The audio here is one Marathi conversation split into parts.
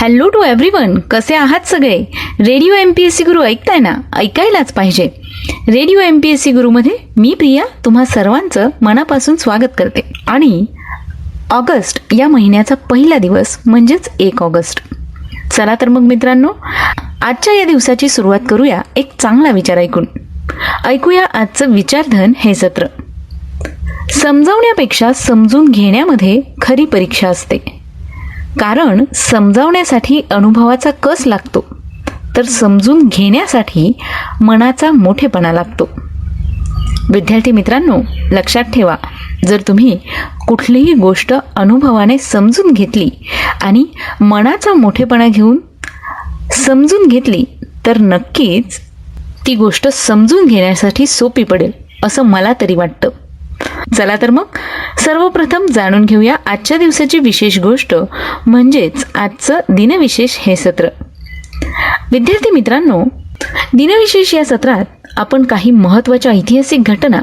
हॅलो टू एव्हरीवन कसे आहात सगळे? Radio M P S C Guru ऐकताय ना ऐकायलाच पाहिजे. Radio M P S C गुरुमध्ये मी प्रिया तुम्हा सर्वांचं मनापासून स्वागत करते. आणि ऑगस्ट या महिन्याचा पहिला दिवस म्हणजेच एक ऑगस्ट. चला तर मग मित्रांनो आजच्या या दिवसाची सुरुवात करूया एक चांगला विचार ऐकून. ऐकूया आजचं विचारधन हे सत्र. समजावण्यापेक्षा समजून घेण्यामध्ये खरी परीक्षा असते. कारण समजावण्यासाठी अनुभवाचा कस लागतो? तर समजून घेण्यासाठी मनाचा मोठेपणा लागतो. विद्यार्थी मित्रांनो लक्षात ठेवा जर तुम्ही कुठलीही गोष्ट अनुभवाने समजून घेतली आणि मनाचा मोठेपणा घेऊन समजून घेतली तर नक्कीच ती गोष्ट समजून घेण्यासाठी सोपी पडेल असं मला तरी वाटतं. चला तर मग सर्वप्रथम जाणून घेऊया आजच्या दिवसाची विशेष गोष्ट म्हणजेच आजचं दिनविशेष हे सत्र. विद्यार्थी मित्रांनो दिनविशेष या सत्रात आपण काही महत्त्वाच्या ऐतिहासिक घटना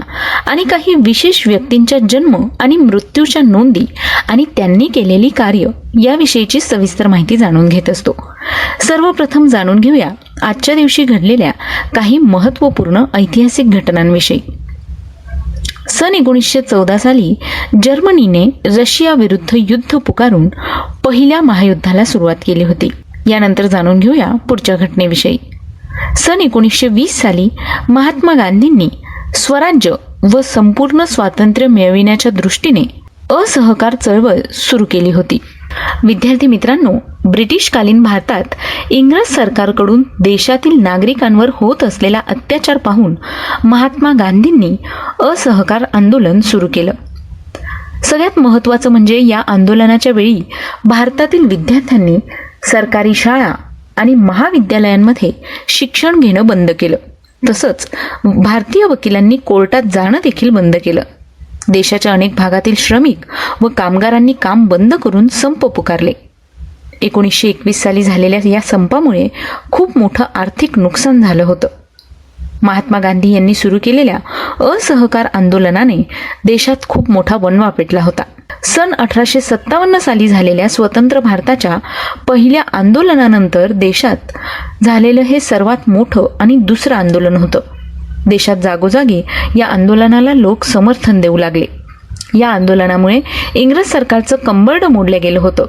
आणि काही विशेष व्यक्तींच्या जन्म आणि मृत्यूच्या नोंदी आणि त्यांनी केलेली कार्य याविषयीची सविस्तर माहिती जाणून घेत असतो. सर्वप्रथम जाणून घेऊया आजच्या दिवशी घडलेल्या काही महत्त्वपूर्ण ऐतिहासिक घटनांविषयी. सन एकोणीसशे चौदा साली जर्मनीने रशियाविरुद्ध युद्ध पुकारून पहिल्या महायुद्धाला सुरुवात केली होती. यानंतर जाणून घेऊया पुढच्या घटनेविषयी. सन एकोणीसशे वीस साली महात्मा गांधींनी स्वराज्य व संपूर्ण स्वातंत्र्य मिळविण्याच्या दृष्टीने असहकार चळवळ सुरू केली होती. विद्यार्थी मित्रांनो ब्रिटिशकालीन भारतात इंग्रज सरकारकडून देशातील नागरिकांवर होत असलेला अत्याचार पाहून महात्मा गांधींनी असहकार आंदोलन सुरू केलं. सगळ्यात महत्त्वाचं म्हणजे या आंदोलनाच्या वेळी भारतातील विद्यार्थ्यांनी सरकारी शाळा आणि महाविद्यालयांमध्ये शिक्षण घेणं बंद केलं. तसंच भारतीय वकिलांनी कोर्टात जाणं देखील बंद केलं. देशाच्या अनेक भागातील श्रमिक व कामगारांनी काम बंद करून संप पुकारले. एकोणीसशे एकवीस साली झालेल्या या संपामुळे खूप मोठं आर्थिक नुकसान झालं होतं. महात्मा गांधी यांनी सुरू केलेल्या असहकार आंदोलनाने देशात खूप मोठा वणवा पेटला होता. सन अठराशे सत्तावन्न साली झालेल्या स्वतंत्र भारताच्या पहिल्या आंदोलनानंतर देशात झालेलं हे सर्वात मोठं आणि दुसरं आंदोलन होतं. देशात जागोजागी या आंदोलनाला लोक समर्थन देऊ लागले. या आंदोलनामुळे इंग्रज सरकारचं कंबरडं मोडलं गेलं होतं.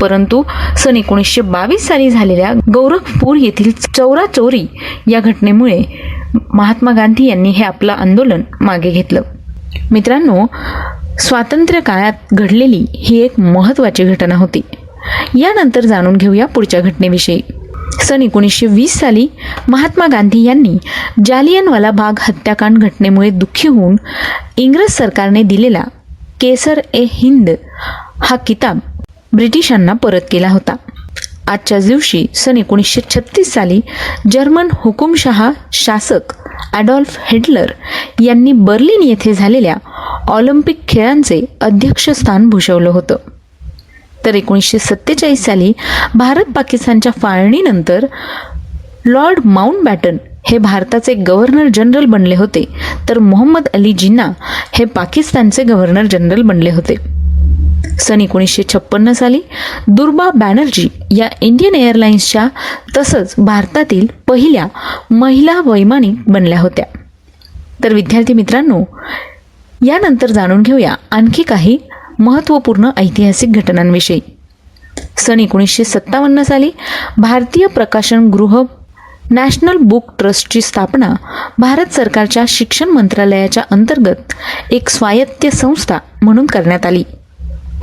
परंतु सन एकोणीसशे बावीस साली झालेल्या गौरखपूर येथील चौरा चोरी या घटनेमुळे महात्मा गांधी यांनी हे आपलं आंदोलन मागे घेतलं. मित्रांनो स्वातंत्र्य काळात घडलेली ही एक महत्त्वाची घटना होती. यानंतर जाणून घेऊया पुढच्या घटनेविषयी. सन एकोणीसशे वीस साली महात्मा गांधी यांनी जालियनवाला बाग हत्याकांड घटनेमुळे दुःखी होऊन इंग्रज सरकारने दिलेला केसर ए हिंद हा किताब ब्रिटिशांना परत केला होता. आजच्याच दिवशी सन एकोणीसशे छत्तीस साली जर्मन हुकुमशहा शासक ॲडॉल्फ हिटलर यांनी बर्लिन येथे झालेल्या ऑलिम्पिक खेळांचे अध्यक्षस्थान भूषवलं होतं. तर एकोणीसशे सत्तेचाळीस साली भारत पाकिस्तानच्या फाळणीनंतर लॉर्ड माउंट बॅटन हे भारताचे गव्हर्नर जनरल बनले होते. तर मोहम्मद अली जिन्ना हे पाकिस्तानचे गव्हर्नर जनरल बनले होते. सन एकोणीसशे छप्पन्न साली दुर्बा बॅनर्जी या इंडियन एअरलाइन्सच्या तसंच भारतातील पहिल्या महिला वैमानिक बनल्या होत्या. तर विद्यार्थी मित्रांनो यानंतर जाणून घेऊया आणखी काही महत्त्वपूर्ण ऐतिहासिक घटनांविषयी. सन एकोणीसशे सत्तावन्न साली भारतीय प्रकाशन गृह नॅशनल बुक ट्रस्टची स्थापना भारत सरकारच्या शिक्षण मंत्रालयाच्या अंतर्गत एक स्वायत्त संस्था म्हणून करण्यात आली.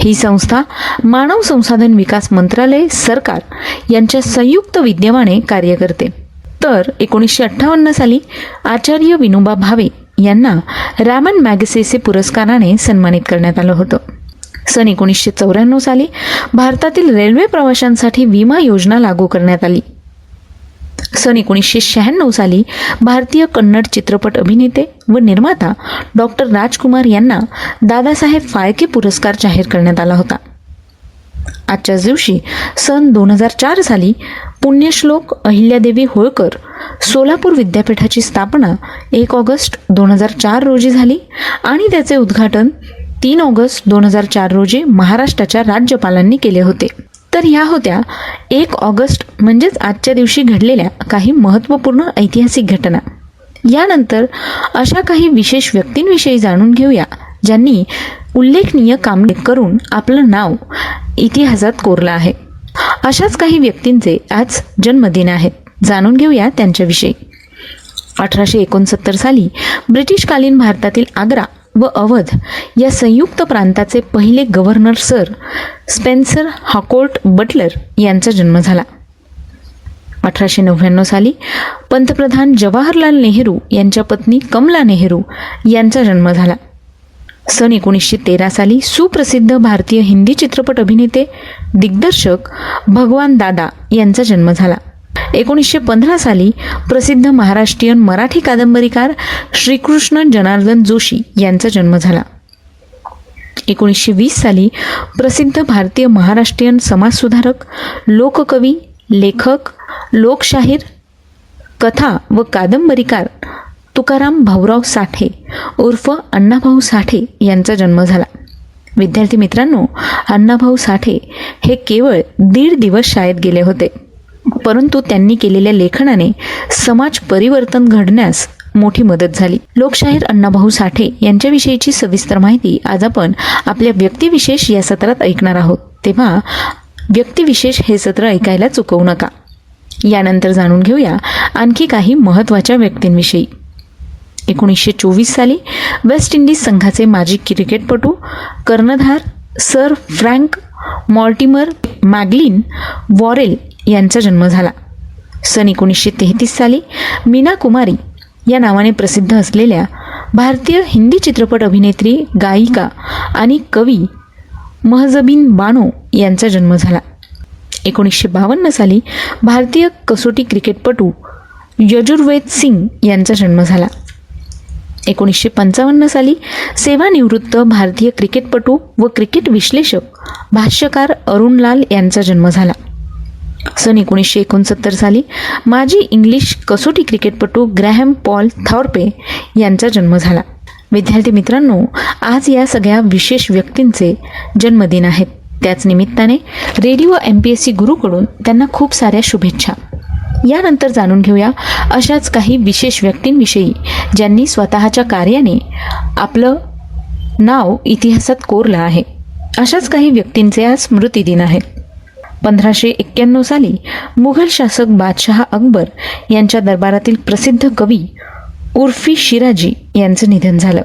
ही संस्था मानव संसाधन विकास मंत्रालय सरकार यांच्या संयुक्त विद्यमाने कार्य करते. तर एकोणीसशे अठ्ठावन्न साली आचार्य विनोबा भावे यांना रॅमन मॅगसेसे पुरस्काराने सन्मानित करण्यात आलं होतं. सन एकोणीसशे चौऱ्याण्णव साली भारतातील रेल्वे प्रवाशांसाठी विमा योजना लागू करण्यात आली. सन एकोणीसशे शहाण्णव साली भारतीय कन्नड चित्रपट अभिनेते व निर्माता डॉक्टर राजकुमार यांना दादासाहेब फाळके पुरस्कार जाहीर करण्यात आला होता. आजच्याच दिवशी सन दोन हजार चार साली पुण्यश्लोक अहिल्यादेवी होळकर सोलापूर विद्यापीठाची स्थापना एक ऑगस्ट दोन हजार चार रोजी झाली आणि त्याचे उद्घाटन तीन ऑगस्ट दोन हजार चार रोजी महाराष्ट्राच्या राज्यपालांनी केले होते. तर ह्या होत्या एक ऑगस्ट म्हणजेच आजच्या दिवशी घडलेल्या काही महत्त्वपूर्ण ऐतिहासिक घटना. यानंतर अशा काही विशेष व्यक्तींविषयी जाणून घेऊया ज्यांनी उल्लेखनीय कामगिरी करून आपलं नाव इतिहासात कोरलं आहे. अशाच काही व्यक्तींचे आज जन्मदिन आहेत जाणून घेऊया त्यांच्याविषयी. अठराशे एकोणसत्तर साली ब्रिटिशकालीन भारतातील आग्रा व अवध या संयुक्त प्रांताचे पहिले governor sir Spencer Harcourt Butler यांचा जन्म झाला. अठराशे नव्याण्णव साली पंतप्रधान जवाहरलाल नेहरू यांच्या पत्नी कमला नेहरू यांचा जन्म झाला. सन एकोणीसशे तेरा साली सुप्रसिद्ध भारतीय हिंदी चित्रपट अभिनेते दिग्दर्शक भगवान दादा यांचा जन्म झाला. एकोणीसशे पंधरा साली प्रसिद्ध महाराष्ट्रीयन मराठी कादंबरीकार श्रीकृष्ण जनार्दन जोशी यांचा जन्म झाला. एकोणीसशे वीस साली प्रसिद्ध भारतीय महाराष्ट्रीयन समाजसुधारक लोककवी लेखक लोकशाहीर कथा व कादंबरीकार तुकाराम भाऊराव साठे उर्फ अण्णाभाऊ साठे यांचा जन्म झाला. विद्यार्थी मित्रांनो अण्णाभाऊ साठे हे केवळ दीड दिवस शाळेत गेले होते. परंतु त्यांनी केलेल्या लेखनाने समाज परिवर्तन घडण्यास मोठी मदत झाली. लोकशाहीर अण्णाभाऊ साठे यांच्याविषयीची सविस्तर माहिती आज आपण आपल्या व्यक्तिविशेष या सत्रात ऐकणार आहोत. तेव्हा व्यक्तिविशेष हे सत्र ऐकायला चुकवू नका. यानंतर जाणून घेऊया आणखी काही महत्त्वाच्या व्यक्तींविषयी. एकोणीसशे चोवीस साली वेस्ट इंडिज संघाचे माजी क्रिकेटपटू कर्णधार sir Frank Mortimer Maglinne Worrell यांचा जन्म झाला. सन एकोणीसशे तेहतीस साली मीना कुमारी या नावाने प्रसिद्ध असलेल्या भारतीय हिंदी चित्रपट अभिनेत्री गायिका आणि कवी महजबीन बानो यांचा जन्म झाला. एकोणीसशे बावन्न साली भारतीय कसोटी क्रिकेटपटू यजुर्वेद सिंग यांचा जन्म झाला. एकोणीसशे पंचावन्न साली सेवानिवृत्त भारतीय क्रिकेटपटू व क्रिकेट विश्लेषक भाष्यकार अरुणलाल यांचा जन्म झाला. सन एकोणीसशे एकोणसत्तर साली माजी इंग्लिश कसोटी क्रिकेटपटू ग्रॅहम पॉल थॉर्पे यांचा जन्म झाला. विद्यार्थी मित्रांनो आज या सगळ्या विशेष व्यक्तींचे जन्मदिन आहेत. त्याच निमित्ताने radio M P S C गुरुकडून त्यांना खूप साऱ्या शुभेच्छा. यानंतर जाणून घेऊया अशाच काही विशेष व्यक्तींविषयी ज्यांनी स्वतःच्या कार्याने आपलं नाव इतिहासात कोरलं आहे. अशाच काही व्यक्तींचे आज स्मृतिदिन आहेत पंधराशे एक्क्याण्णव साली मुघल शासक बादशहा अकबर यांच्या दरबारातील प्रसिद्ध कवी उर्फी शिराजी यांचं निधन झालं.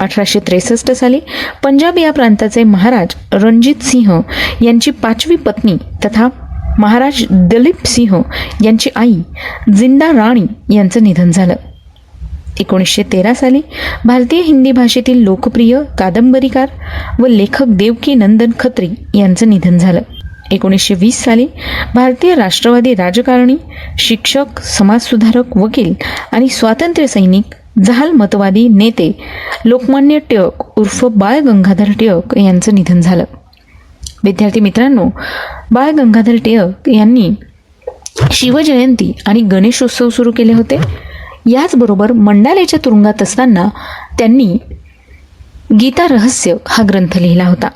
अठराशे त्रेसष्ट साली पंजाब या प्रांताचे महाराज रणजित सिंह यांची पाचवी पत्नी तथा महाराज दलीप सिंह यांची आई जिंदा राणी यांचं निधन झालं. एकोणीसशे तेरा साली भारतीय हिंदी भाषेतील लोकप्रिय कादंबरीकार व लेखक देवकी नंदन खत्री यांचं निधन झालं. एकोणीसशे वीस साली भारतीय राष्ट्रवादी राजकारणी शिक्षक समाजसुधारक वकील आणि स्वातंत्र्य सैनिक जहाल मतवादी नेते लोकमान्य टिळक उर्फ बाळ गंगाधर टिळक यांचं निधन झालं. विद्यार्थी मित्रांनो बाळ गंगाधर टिळक यांनी शिवजयंती आणि गणेशोत्सव सुरू केले होते. याचबरोबर मंडालेच्या तुरुंगात असताना त्यांनी गीता रहस्य हा ग्रंथ लिहिला होता.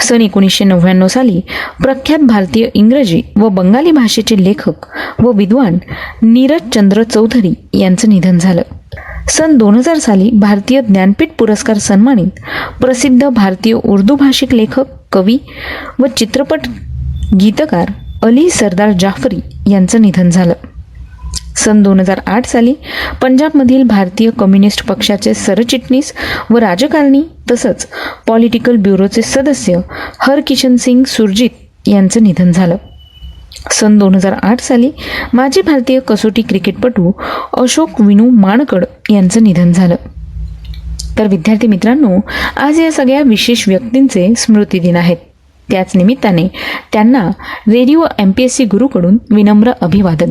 सन एकोणीसशे नव्याण्णव साली प्रख्यात भारतीय इंग्रजी व बंगाली भाषेचे लेखक व विद्वान नीरज चंद्र चौधरी यांचं निधन झालं. सन दोन हजार साली भारतीय ज्ञानपीठ पुरस्कार सन्मानित प्रसिद्ध भारतीय उर्दू भाषिक लेखक कवी व चित्रपट गीतकार अली सरदार जाफरी यांचं निधन झालं. सन दोन हजार आठ साली पंजाबमधील भारतीय कम्युनिस्ट पक्षाचे सरचिटणीस व राजकारणी तसंच पॉलिटिकल ब्युरोचे सदस्य हरकिशन सिंग सुरजित यांचं निधन झालं. सन दोन हजार आठ साली माजी भारतीय कसोटी क्रिकेटपटू अशोक विनू माणकड यांचं निधन झालं. तर विद्यार्थी मित्रांनो आज या सगळ्या विशेष व्यक्तींचे स्मृतिदिन आहेत. त्याच निमित्ताने त्यांना radio M P S C गुरुकडून विनम्र अभिवादन.